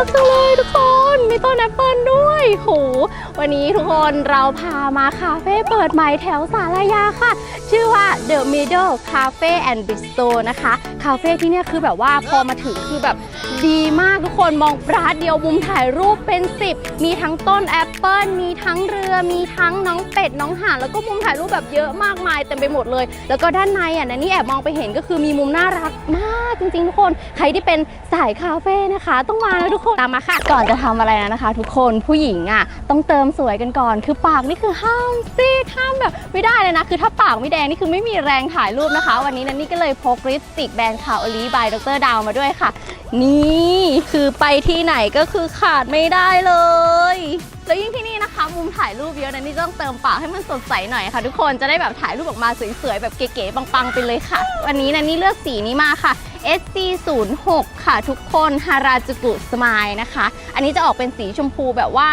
รักจังเลยทุกคน มีต้นแอปเปิลด้วย โห วันนี้ทุกคนเราพามาคาเฟ่เปิดใหม่แถวสารยาค่ะ ชื่อว่า The Middle Cafe and Bistro นะคะ คาเฟ่ที่เนี่ยคือแบบว่าพอมาถึงคือแบบดีมากทุกคนมองร้านเดียวมุมถ่ายรูปเป็น 10 มีทั้งต้นแอปเปิลมีทั้งเรือ มีทั้งน้องเป็ด น้องห่านแล้วก็มุมถ่ายรูปแบบเยอะมากมายเต็มไปหมดเลย แล้วก็ด้านในอะนันนี่แอบมองไปเห็นก็คือมีมุมน่ารักมากจริงๆทุกคน ใครที่เป็นสายคาเฟ่นะคะ ต้องมาแล้วทุกคนตามมาค่ะ ก่อนจะทำอะไรนะคะ ทุกคนผู้หญิงอะต้องเติมสวยกันก่อน คือปากนี่คือห้ามซีดห้ามแบบไม่ได้เลยนะ คือถ้าปากไม่แดงนี่คือไม่มีแรงถ่ายรูปนะคะ วันนี้นันนี่ก็เลยพกลิปสติกแบรนด์คาโอลีบายดรดาวมาด้วยค่ะ นี่คือไปที่ไหนก็คือขาดไม่ได้เลย แล้วยิ่งที่นี่นะคะ มุมถ่ายรูปเยอะนะนี่ต้องเติมปากให้มันสดใสหน่อยค่ะ ทุกคนจะได้แบบถ่ายรูปออกมาสวยๆแบบเก๋ๆปังๆไปเลยค่ะ วันนี้นะนี่เลือกสีนี้มาค่ะ SC06 ค่ะทุกคนฮาราจูกุสมายนะคะ อันนี้จะออกเป็นสีชมพูแบบว่า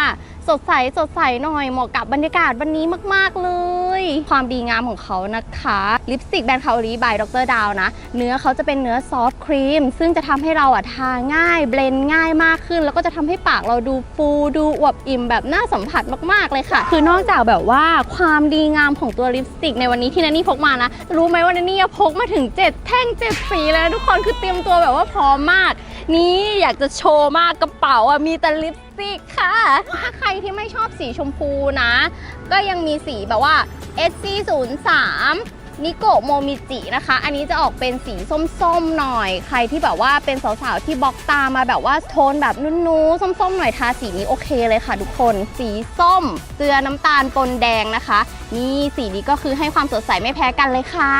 สดใสสดใสหน่อยเหมาะกับบรรยากาศวันนี้มาก ๆ เลย ความดีงามของเขานะคะ ลิปสติกแบรนด์คาโอลีบายดรดาวนะ เนื้อเขาจะเป็นเนื้อซอฟต์ครีม ซึ่งจะทำให้เราอะทาง่าย เบลนด์ง่ายมากขึ้น แล้วก็จะทำให้ปากเราดูฟูดูอวบอิ่มแบบน่าสัมผัสมาก ๆ เลยค่ะ คือนอกจากแบบว่าความดีงามของตัวลิปสติกในวันนี้ที่นันนี่พกมานะ รู้ไหมว่านันนี่พกมาถึง 7 แท่ง 7 สีเลยนะทุกคนคือเตรียมตัวแบบว่าพร้อมมาก นี่อยากจะโชว์มากกระเป๋าอะมีแต่ลิปสติกค่ะ ถ้าใครที่ไม่ชอบสีชมพูนะ ก็ยังมีสีแบบว่า SC03 นิโกโมมิจินะคะ อันนี้จะออกเป็นสีส้มๆหน่อย ใครที่แบบว่าเป็นสาวๆ ที่บล็อกตามาแบบว่าโทนแบบนุ่นๆ ส้มๆ หน่อยทาสีนี้โอเคเลยค่ะทุกคน สีส้มเกลือน้ำตาลปนแดงนะคะ นี่สีนี้ก็คือให้ความสดใสไม่แพ้กันเลยค่ะ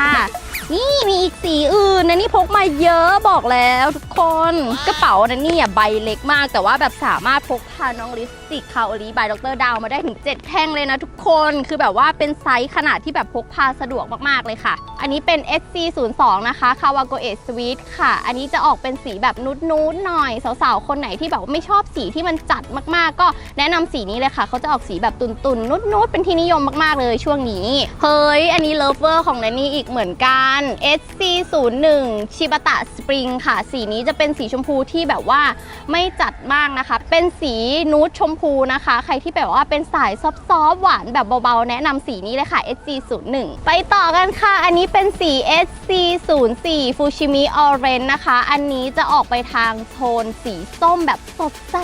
นี่มีอีกสีอื่นนะนี่พกมาเยอะบอกแล้วทุกคนกระเป๋านะนี่อะใบเล็กมาก แต่ว่าแบบสามารถพกพาน้องลิสติกคาโอลีบายดรดาวมาได้ถึง 7 แท่งเลยนะทุกคนคือแบบว่าเป็นไซส์ขนาดที่แบบพกพาสะดวกมากๆเลยค่ะ อันนี้เป็น SC02 นะคะคาวาโกเอสวีทค่ะ อันนี้จะออกเป็นสีแบบนุดๆหน่อยสาวๆ คนไหนที่แบบว่าไม่ชอบสีที่มันจัดมากๆ ก็แนะนำสีนี้เลยค่ะเขาจะออกสีแบบตุนๆนุดๆเป็นที่นิยมมากๆเลยช่วงนี้เฮ้ยอันนี้เลิฟเวอร์ของแนนนี่อีกเหมือนกัน SC01 ชิบะตะสปริงค่ะ สีนี้จะเป็นสีชมพูที่แบบว่าไม่จัดมากนะคะ เป็นสีนูดชมพูนะคะ ใครที่แบบว่าเป็นสายซอฟต์หวานแบบเบาๆ แนะนำสีนี้เลยค่ะ SC01 ไปต่อกันค่ะ อันนี้เป็นสี SC04 ฟูชิมิออเรนนะคะ อันนี้จะออกไปทางโทนสีส้มแบบสดใส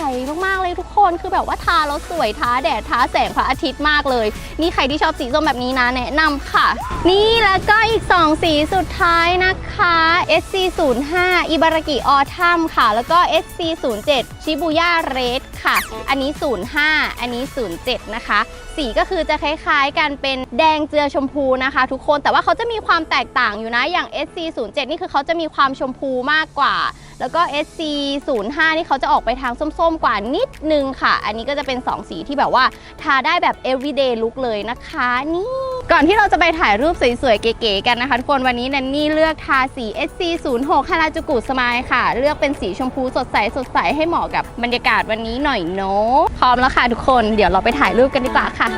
มากๆเลยทุกคน คือแบบว่าทาแล้วสวยท้าแดดท้าแสงพระอาทิตย์มากเลย นี่ใครที่ชอบสีส้มแบบนี้นะแนะนำค่ะ นี่แล้วก็อีก 2 สีสุดท้ายนะคะ SC05 อิบารากิออทัมค่ะ แล้วก็ SC07 ชิบูย่าเรดค่ะ อันนี้ 05 อันนี้ 07 นะคะ สีก็คือจะคล้ายๆกันเป็นแดงเจือชมพูนะคะ ทุกคนแต่ว่าเขาจะมีความแตกต่างอยู่นะอย่าง SC07 นี่คือเขาจะมีความชมพูมากกว่าแล้วก็ SC05 นี่เขาจะออกไปทางส้มๆกว่านิดนึงค่ะ อันนี้ก็จะเป็น 2 สีที่แบบว่าทาได้แบบ everyday look เลยนะคะนี่ก่อนที่เราจะไปถ่ายรูปสวยๆ เก๋ๆ กันนะคะทุกคน วันนี้แนนนี่เลือกทาสี SC06 ฮาราจูกุสมายค่ะ เลือกเป็นสีชมพูสดใสสดใสให้เหมาะกับบรรยากาศวันนี้หน่อยเนาะพร้อมแล้วค่ะทุกคนเดี๋ยวเราไปถ่ายรูปกันดีกว่าค่ะ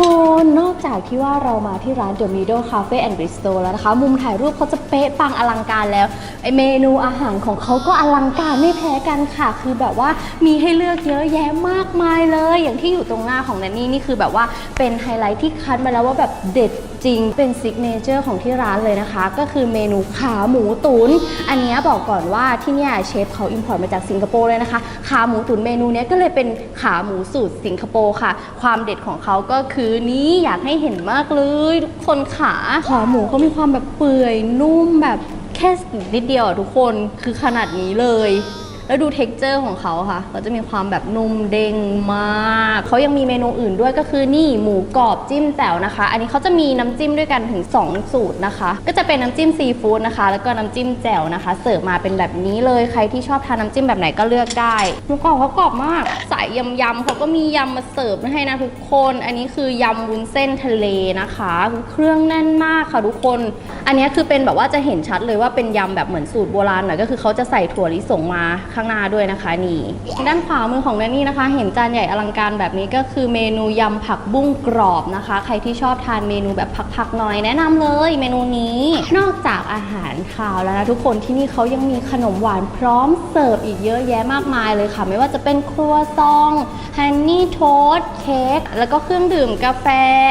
คนนอกจากที่ว่าเรามาที่ร้าน The Middle Cafe and Bistro แล้วนะคะ มุมถ่ายรูปเขาจะเป๊ะปังอลังการแล้วไอเมนูอาหารของเขาก็อลังการไม่แพ้กันค่ะ คือแบบว่ามีให้เลือกเยอะแยะมากมายเลย อย่างที่อยู่ตรงหน้าของแนนนี่นี่คือแบบว่าเป็นไฮไลท์ที่คัดมาแล้วว่าแบบเด็ด จริงเป็นซิกเนเจอร์ของที่ร้านเลยนะคะ ก็คือเมนูขาหมูตุนอันนี้บอกก่อนว่าที่เนี่ยเชฟเขาอิมพอร์ตมาจากสิงคโปร์เลยนะคะ ขาหมูตุ๋นเมนูนี้ก็เลยเป็นขาหมูสูตรสิงคโปร์ค่ะ ความเด็ดของเขาก็คือนี้อยากให้เห็นมากเลยทุกคนขาขาหมูเขามีความแบบเปื่อยนุ่มแบบแค่นิดเดียวทุกคนคือขนาดนี้เลย แล้วดูเท็กเจอร์ของเขาค่ะเขาจะมีความแบบนุ่มเด้งมาก เขายังมีเมนูอื่นด้วยก็คือนี่หมูกรอบจิ้มแจ่วนะคะ อันนี้เขาจะมีน้ำจิ้มด้วยกันถึง 2 สูตรนะคะ ก็จะเป็นน้ำจิ้มซีฟู้ดนะคะ แล้วก็น้ำจิ้มแจ่วนะคะ เสิร์ฟมาเป็นแบบนี้เลยใครที่ชอบทานน้ำจิ้มแบบไหนก็เลือกได้หมูกรอบเขากรอบมากใสายำยำๆเขาก็มียำมาเสิร์ฟให้นะทุกคน อันนี้คือยำวุ้นเส้นทะเลนะคะ เครื่องแน่นมากค่ะทุกคน อันนี้คือเป็นแบบว่าจะเห็นชัดเลยว่าเป็นยำแบบเหมือนสูตรโบราณหน่อยก็คือเขาจะใส่ถั่วลิสงมาขข้างหน้าด้วยนะคะนี่ ด้านขวามือของแนนนี่นะคะ เห็นจานใหญ่อลังการแบบนี้ก็คือเมนูยำผักบุ้งกรอบนะคะ ใครที่ชอบทานเมนูแบบผักๆหน่อยแนะนำเลยเมนูนี้ นอกจากอาหารคาวแล้วนะทุกคนที่นี่เขายังมีขนมหวานพร้อมเสิร์ฟอีกเยอะแยะมากมายเลยค่ะ ไม่ว่าจะเป็นครัวซองฮันนี่โทสเค้กแล้วก็เครื่องดื่มกาแฟ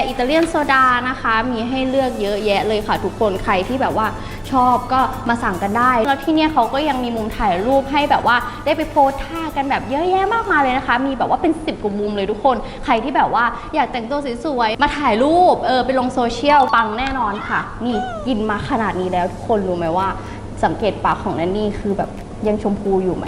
อิตาเลียนโซดานะคะ มีให้เลือกเยอะแยะเลยค่ะ ทุกคนใครที่แบบว่า ชอบก็มาสั่งกันได้ แล้วที่เนี่ยเขาก็ยังมีมุมถ่ายรูปให้แบบว่าได้ไปโพสท่ากันแบบเยอะแยะมากมายเลยนะคะ มีแบบว่าเป็น 10กว่ามุมเลยทุกคน ใครที่แบบว่าอยากแต่งตัวสวยๆมาถ่ายรูปเออไปลงโซเชียลปังแน่นอนค่ะนี่กินมาขนาดนี้แล้วทุกคนรู้ไหมว่า สังเกตปากของแนนนี่คือแบบยังชมพูอยู่ไหม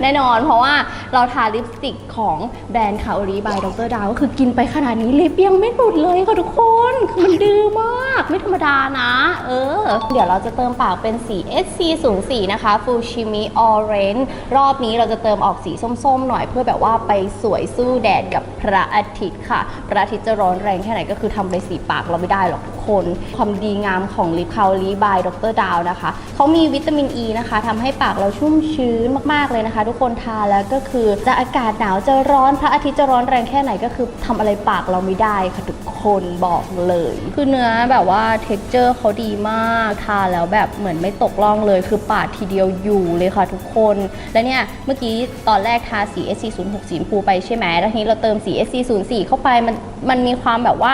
แน่นอนเพราะว่าเราทาลิปสติกของแบรนด์คาโอรีบายดรดาวก็คือกินไปขนาดนี้ลิปยังไม่หลุดเลยค่ะทุกคน คือมันดื้อมาก ไม่ธรรมดานะ เออ เดี๋ยวเราจะเติมปากเป็นสี SC 0 4นะคะฟูชิมิออเรนต์รอบนี้เราจะเติมออกสีส้มๆ หน่อยเพื่อแบบว่าไปสวยสู้แดดกับ พระอาทิตย์ค่ะ พระอาทิตย์จะร้อนแรงแค่ไหนก็คือทำเลยสีปากเราไม่ได้หรอกทุกคน ความดีงามของลิปคาโอรีบายดรดาวนะคะ เขามีวิตามินอ e ีนะคะทำให้ปากเราชุ่มชื้นมากๆเลยนะคะ ทุกคนทาแล้วก็คือจะอากาศหนาวจะร้อนพระอาทิตย์จะร้อนแรงแค่ไหนก็คือทำอะไรปากเราไม่ได้ค่ะทุกคนบอกเลย คือเนื้อแบบว่าเท็กเจอร์เขาดีมากทาแล้วแบบเหมือนไม่ตกล่องเลย คือปาดทีเดียวอยู่เลยค่ะทุกคน และเนี่ยเมื่อกี้ตอนแรกทาสี SC 0 6 สีชมพูไปใช่ไหมแล้วทีนี้เราเติมสี SC 0 4 เข้าไปมันมันมีความแบบว่า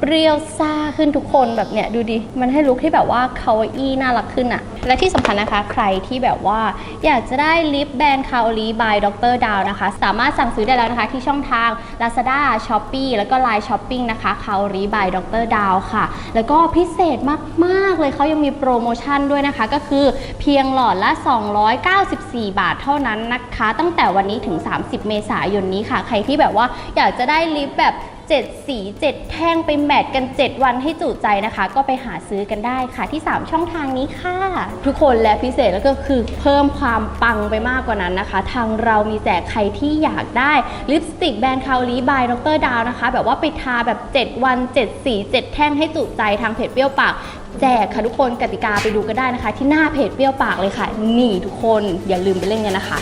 เปรี้ยวซ่าขึ้นทุกคนแบบเนี้ยดูดิมันให้ลุคที่แบบว่าคาวอี้น่ารักขึ้นอะและที่สำคัญนะคะใครที่แบบว่าอยากจะได้ลิปแบรนด์คาโอลีบายดรดาวนะคะ สามารถสั่งซื้อได้แล้วนะคะที่ช่องทาง Lazada Shopee แล้วก็ Line Shopping นะคะคาโอลีบายดรดาวค่ะ แล้วก็พิเศษมากๆเลยเขายังมีโปรโมชั่นด้วยนะคะก็คือเพียงหลอดละ 294 บาทเท่านั้นนะคะ ตั้งแต่วันนี้ถึง 30 เมษายนนี้ค่ะ ใครที่แบบว่าอยากจะได้ลิปแบบ 7 สี 7 แท่งไปแมทกัน 7 วันให้จุใจนะคะ ก็ไปหาซื้อกันได้ค่ะที่ 3 ช่องทางนี้ค่ะ ทุกคนและพิเศษแล้วก็คือเพิ่มความปังไปมากกว่านั้นนะคะ ทางเรามีแจกใครที่อยากได้ลิปสติกแบรนด์คาลีบายดรดาวนะคะ แบบว่าไปทาแบบ 7 วัน 7 สี 7 แท่งให้จุใจทางเพจเปรี้ยวปากแจกค่ะทุกคนกติกาไปดูกันได้นะคะ ที่หน้าเพจเปรี้ยวปากเลยค่ะ นี่ทุกคนอย่าลืมไปเล่นกันนะคะ